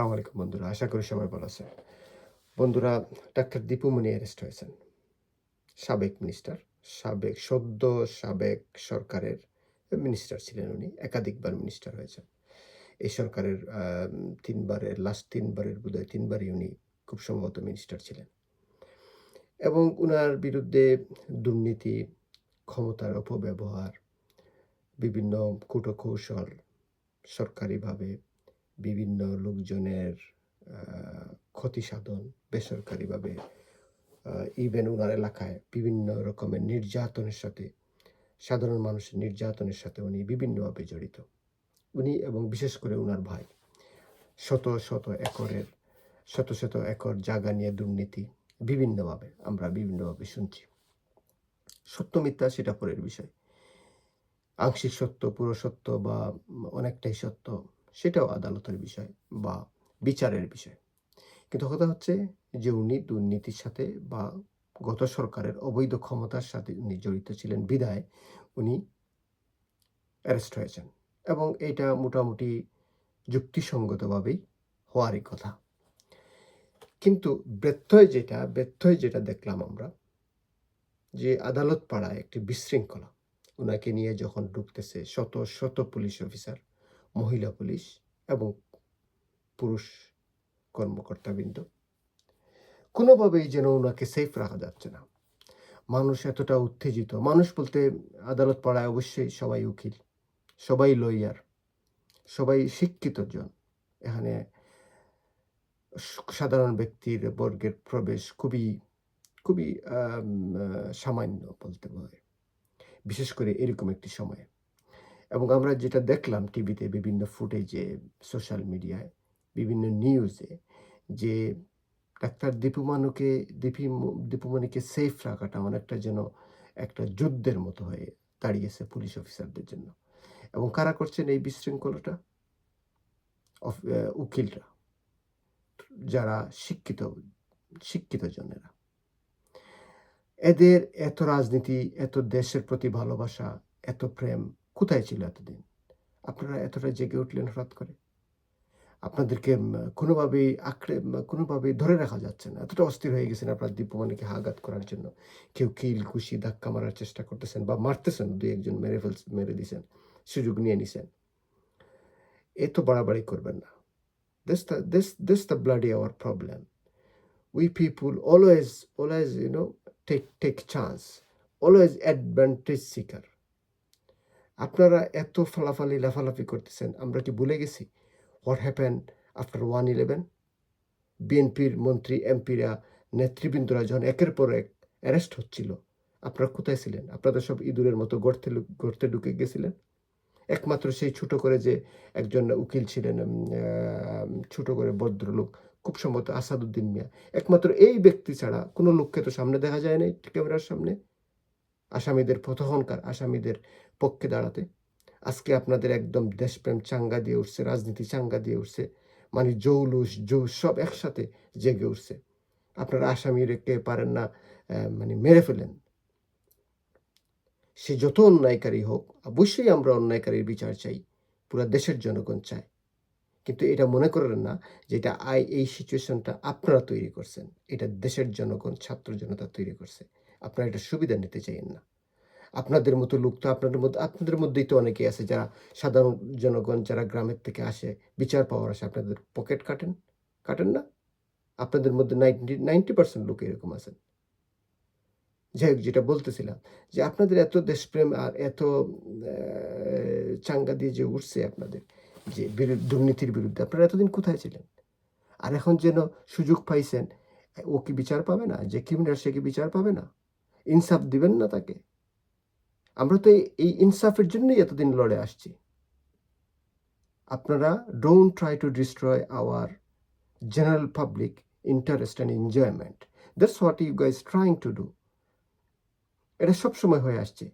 সালাম আলাইকুম বন্ধুরা, আশা করি সবাই ভালো আছেন। বন্ধুরা, ডাক্তার দীপু দীপুমণি অ্যারেস্ট হয়েছেন। সাবেক মিনিস্টার সাবেক সদ্য সাবেক সরকারের মিনিস্টার ছিলেন উনি, একাধিকবার মিনিস্টার হয়েছেন। এই সরকারের তিনবারের লাস্ট তিনবারের বোধহয় তিনবারই উনি খুব সম্ভবত মিনিস্টার ছিলেন। এবং উনার বিরুদ্ধে দুর্নীতি, ক্ষমতার অপব্যবহার, বিভিন্ন কূটকৌশল সরকারিভাবে বিভিন্ন লোকজনের ক্ষতি সাধন বেসরকারিভাবে ইভেন ওনার এলাকায় বিভিন্ন রকমের নির্যাতনের সাথে, সাধারণ মানুষের নির্যাতনের সাথে উনি বিভিন্নভাবে জড়িত। উনি এবং বিশেষ করে ওনার ভাই। শত শত একরের, শত শত একর জায়গা নিয়ে দুর্নীতি, বিভিন্নভাবে আমরা বিভিন্নভাবে শুনছি। সত্য মিথ্যা সেটা পরের বিষয়। আংশিক সত্য, পুরো সত্য বা অনেকটাই সত্য সেটাও আদালতের বিষয় বা বিচারের বিষয়। কিন্তু কথা হচ্ছে যে উনি দুর্নীতির সাথে বা গত সরকারের অবৈধ ক্ষমতার সাথে উনি জড়িত ছিলেন বিদায় উনি অ্যারেস্ট হয়েছেন। এবং এটা মোটামুটি যুক্তিসঙ্গতভাবেই হওয়ারই কথা। কিন্তু ব্যত্যয় যেটা ব্যত্যয় যেটা দেখলাম আমরা যে আদালত পাড়ায় একটি বিশৃঙ্খলা। ওনাকে নিয়ে যখন ঢুকতেছে শত শত পুলিশ অফিসার মহিলা পুলিশ এবং পুরুষ কর্মকর্তাবৃন্দ। কোনোভাবেই যেন ওনাকে সেফ রাখা যাচ্ছে না। মানুষ এতটা উত্তেজিত। মানুষ বলতে আদালত পাড়ায় অবশ্যই সবাই উকিল, সবাই লয়ার সবাই শিক্ষিত জন। এখানে সাধারণ ব্যক্তির বর্গের প্রবেশ খুবই খুবই সামান্য বলতে হয়। বিশেষ করে এরকম একটি সময়ে। এবং আমরা যেটা দেখলাম টিভিতে বিভিন্ন ফুটেজে, সোশ্যাল মিডিয়ায়, বিভিন্ন নিউজে যে ডাক্তার দীপুমানুকে দীপি দীপুমণিকে সেফ রাখাটা অনেকটা যেন একটা যুদ্ধের মতো হয়ে দাঁড়িয়েছে পুলিশ অফিসারদের জন্য। এবং কারা করছেন এই বিশৃঙ্খলাটা? উকিলরা। যারা শিক্ষিত শিক্ষিত জনেরা। এদের এত রাজনীতি, এত দেশের প্রতি ভালোবাসা, এত প্রেম কোথায় ছিল এতদিন? আপনারা এতটা জেগে উঠলেন হঠাৎ করে? আপনাদেরকে কোনোভাবেই আঁকড়ে কোনোভাবেই ধরে রাখা যাচ্ছে না। এতটা অস্থির হয়ে গেছেন আপনার দীপমানিকে আঘাত করার জন্য। কেউ কিল, কুশি, ধাক্কা মারার চেষ্টা করতেছেন বা মারতেছেন দুই একজন মেরে ফেল মেরে দিছেন, সুযোগ নিয়ে নিছেন। এ তো বাড়াবাড়ি করবেন না। This the this this the bloody our problem. We people always always, you know, take take chance. Always advantage seeker. আপনারা এত ফালাফালি, লাফালাফি করতেছেন, আমরা কি ভুলে গেছি? What happen after one eleven বিএনপির মন্ত্রী এমপিরা নেতৃবৃন্দরা যখন একের পর এক অ্যারেস্ট হচ্ছিল, আপনারা কোথায় ছিলেন? আপনারা সব ইঁদুরের মতো গর্তে গর্তে ঢুকে গেছিলেন? একমাত্র সেই ছোট করে যে একজন উকিল ছিলেন ছোট করে ভদ্রলোক, খুব সম্ভবত আসাদুদ্দিন মিয়া। একমাত্র এই ব্যক্তি ছাড়া কোনো লোককে তো সামনে দেখা যায় না ক্যামেরার সামনে? আসামিদের তখনকার আসামিদের পক্ষে দাঁড়াতে। আজকে আপনাদের একদম দেশপ্রেম চাঙ্গা দিয়ে উঠছে, রাজনীতি চাঙ্গা দিয়ে উঠছে মানে জৌলুস জৌস সব একসাথে জেগে উঠছে। আপনারা রেখে পারেন না মানে মেরে ফেলেন। সে যত অন্যায়কারী হোক, অবশ্যই আমরা অন্যায়কারীর বিচার চাই, পুরো দেশের জনগণ চায়। কিন্তু এটা মনে করেন না যে এটা আই, এই সিচুয়েশনটা আপনারা তৈরি করছেন। এটা দেশের জনগণ, ছাত্র জনতা তৈরি করছে। আপনারা এটা সুবিধা নিতে চাইেন না। আপনাদের মতো লোক তো আপনাদের মধ্যে, আপনাদের মধ্যেই তো অনেকেই আছে যারা সাধারণ জনগণ যারা গ্রামের থেকে আসে, বিচার পাওয়ার আসে, আপনাদের পকেট কাটেন? কাটেন না? আপনাদের মধ্যে নাইনটি নাইনটি পার্সেন্ট লোক এরকম আছেন। যাই হোক, যেটা বলতেছিলাম, যে আপনাদের এত দেশপ্রেম আর এত চাঙ্গা দিয়ে যে উঠছে আপনাদের, যে দুর্নীতির বিরুদ্ধে, আপনারা এতদিন কোথায় ছিলেন? আর এখন যেন সুযোগ পাইছেন, ও কি বিচার পাবে না? যে ক্রিমিনাল সে কি বিচার পাবে না? ইনসাফ দিবেন না তাকে? আমরা তো এই- ইনসাফের জন্যই এতদিন লড়ে আসছি। আপনারা don't try to destroy our general public interest and enjoyment that's what you guys trying to do এটা সবসময় হয়ে আসছে।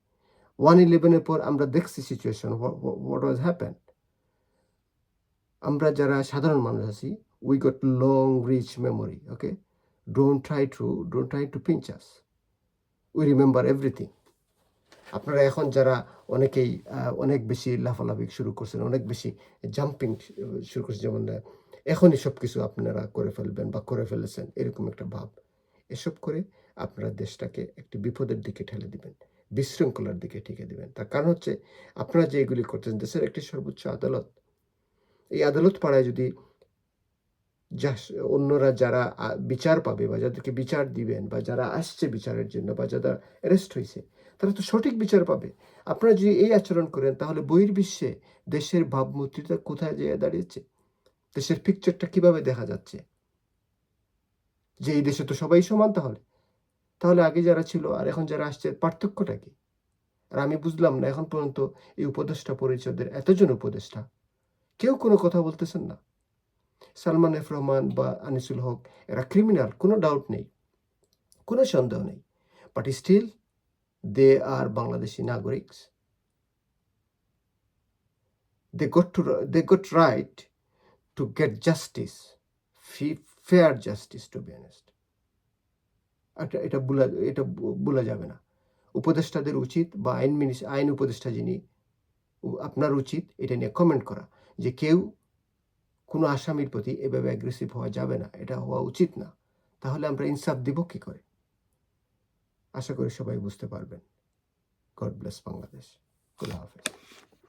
ওয়ান ইলেভেনের পর আমরা দেখছি সিচুয়েশন হোয়াট ওয়াজ হ্যাপেন আমরা যারা সাধারণ মানুষ আছি we got long reach memory okay don't try to don't try to pinch us we remember everything আপনারা এখন যারা অনেকেই অনেক বেশি লাফালাফি শুরু করছেন, অনেক বেশি জাম্পিং শুরু করছেন, যেমন এখনই সব কিছু আপনারা করে ফেলবেন বা করে ফেলেছেন, এরকম একটা ভাব। এসব করে আপনারা দেশটাকে একটি বিপদের দিকে ঠেলে দিবেন, বিশৃঙ্খলার দিকে ঠেকে দিবেন। তার কারণ হচ্ছে, আপনারা যে এগুলি করতেছেন দেশের একটি সর্বোচ্চ আদালত। এই আদালত পাড়ায় যদি যা অন্যরা যারা বিচার পাবে বা যাদেরকে বিচার দিবেন বা যারা আসছে বিচারের জন্য বা যারা অ্যারেস্ট হয়েছে তারা তো সঠিক বিচার পাবে। আপনারা যদি এই আচরণ করেন, তাহলে বহির্বিশ্বে দেশের ভাবমূর্তিটা কোথায় যেয়ে দাঁড়িয়েছে? দেশের পিকচারটা কীভাবে দেখা যাচ্ছে? যে এই দেশে তো সবাই সমান তাহলে। তাহলে আগে যারা ছিল আর এখন যারা আসছে, পার্থক্যটা কি? আর আমি বুঝলাম না, এখন পর্যন্ত এই উপদেষ্টা পরিষদের এতজন উপদেষ্টা, কেউ কোনো কথা বলতেছেন না। সালমান এফ রহমান বা আনিসুল হক, এরা ক্রিমিনাল কোনো ডাউট নেই, কোনো সন্দেহ নেই। But still they are Bangladeshi নাগরিকস they got to they got right to get justice fair justice to be honest এটা এটা বলা এটা বলা যাবে না। উপদেষ্টাদের উচিত বা আইন মিনিস, আইন উপদেষ্টা যিনি আপনার উচিত এটা নিয়ে কমেন্ট করা যে কেউ কোনো আসামির প্রতি এভাবে অ্যাগ্রেসিভ হওয়া যাবে না, এটা হওয়া উচিত না। তাহলে আমরা ইনসাফ দিব কি করে? আশা করি সবাই বুঝতে পারবেন। গড ব্লেস বাংলাদেশ খুদা হাফেজ।